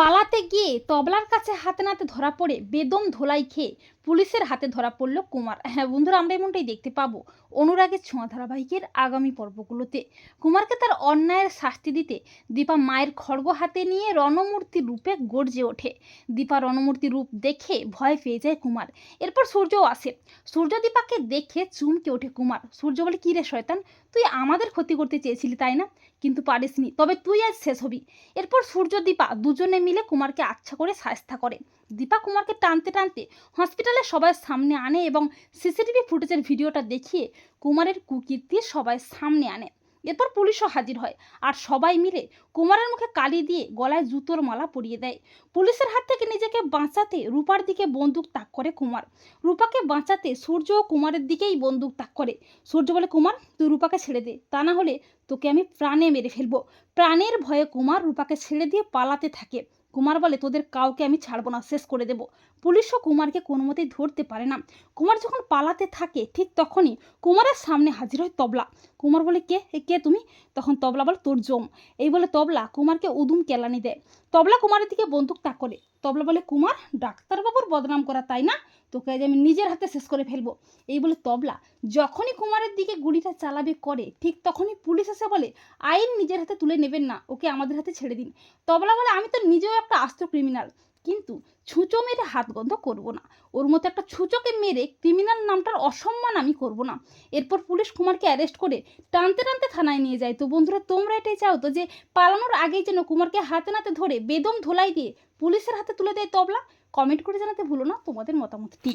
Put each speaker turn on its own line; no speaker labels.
পালাতে গিয়ে তবলার কাছে হাতে নাতে ধরা পড়ে বেদম ধোলাই খেয়ে পুলিশের হাতে ধরা পড়ল কুমার। হ্যাঁ বন্ধুরা, আমরা এমনটাই দেখতে পাবো অনুরাগের ছোঁয়া ধারাবাহিকের আগামী পর্বগুলোতে। কুমারকে তার অন্যায়ের শাস্তি দিতে দীপা মায়ের খড়গ হাতে নিয়ে রণমূর্তি রূপে গর্জে ওঠে। দীপা রণমূর্তি রূপ দেখে ভয় পেয়ে যায় কুমার। এরপর সূর্যও আসে। সূর্য দীপাকে দেখে চুমকে ওঠে কুমার। সূর্য বলে, কী রে শয়তান, তুই আমাদের ক্ষতি করতে চেয়েছিলি, তাই না? কিন্তু পারিসনি। তবে তুই আজ শেষ হবি। এরপর সূর্য দীপা দুজনে মিলে কুমারকে আচ্ছা করে সাজতা করে। দীপা কুমারকে টানতে টানতে হসপিটালে সবাই সামনে আনে এবং সিসিটিভি ফুটেজের ভিডিওটা দেখিয়ে কুমারের কুকীর্তি সবাই সামনে আনে। এরপর পুলিশও হাজির হয় আর সবাই মিলে কুমারের মুখে কালি দিয়ে গলায় জুতোর মালা পরিয়ে দেয়। পুলিশের হাত থেকে নিজেকে বাঁচাতে রূপার দিকে বন্দুক তাক করে কুমার। রূপাকে বাঁচাতে সূর্য ও কুমারের দিকেই বন্দুক তাক করে। সূর্য বলে, কুমার, তুই রূপাকে ছেড়ে দে। তা না হলে তোকে আমি প্রাণে মেরে ফেলব। প্রাণের ভয়ে কুমার রূপাকে ছেড়ে দিয়ে পালাতে থাকে। কুমার বলে, তোদের কাউকে আমি ছাড়বো না, শেষ করে দেব। পুলিশও কুমারকে কোনো মতেই ধরতে পারে না। কুমার যখন পালাতে থাকে, ঠিক তখনই কুমারের সামনে হাজির হয় তবলা। কুমার বলে, কে? কে তুমি? তখন তবলা বলে, তোর জম। এই বলে তবলা কুমারকে উদুম কেলানি দেয়। তবলা কুমারের দিকে বন্দুক তা করে। তবলা বলে, কুমার, ডাক্তারবাবুর বদনাম করা তাই না? তোকে আজ আমি নিজের হাতে শেষ করে ফেলব। এই বলে তবলা যখনই কুমারের দিকে গুলিটা চালাবে করে, ঠিক তখনই পুলিশ এসে বলে, আইন নিজের হাতে তুলে নেবেন না, ওকে আমাদের হাতে ছেড়ে দিন। তবলা বলে, আমি তো নিজেও একটা আস্ত ক্রিমিনাল কিন্তু ছুঁচো মেরে হাত গন্ধ করব না। ওর মতো একটা ছুঁচোকে মেরে ক্রিমিনাল নামটার অসম্মান আমি করব না। এরপর পুলিশ কুমারকে অ্যারেস্ট করে টানতে টানতে থানায় নিয়ে যায়। তো বন্ধুরা, তোমরা এটাই চাও তো যে পালানোর আগেই যেন কুমারকে হাতে নাতে ধরে বেদম ধোলাই দিয়ে পুলিশের হাতে তুলে দেয় তবলা? কমেন্ট করে জানাতে ভুলো না তোমাদের মতামতটি।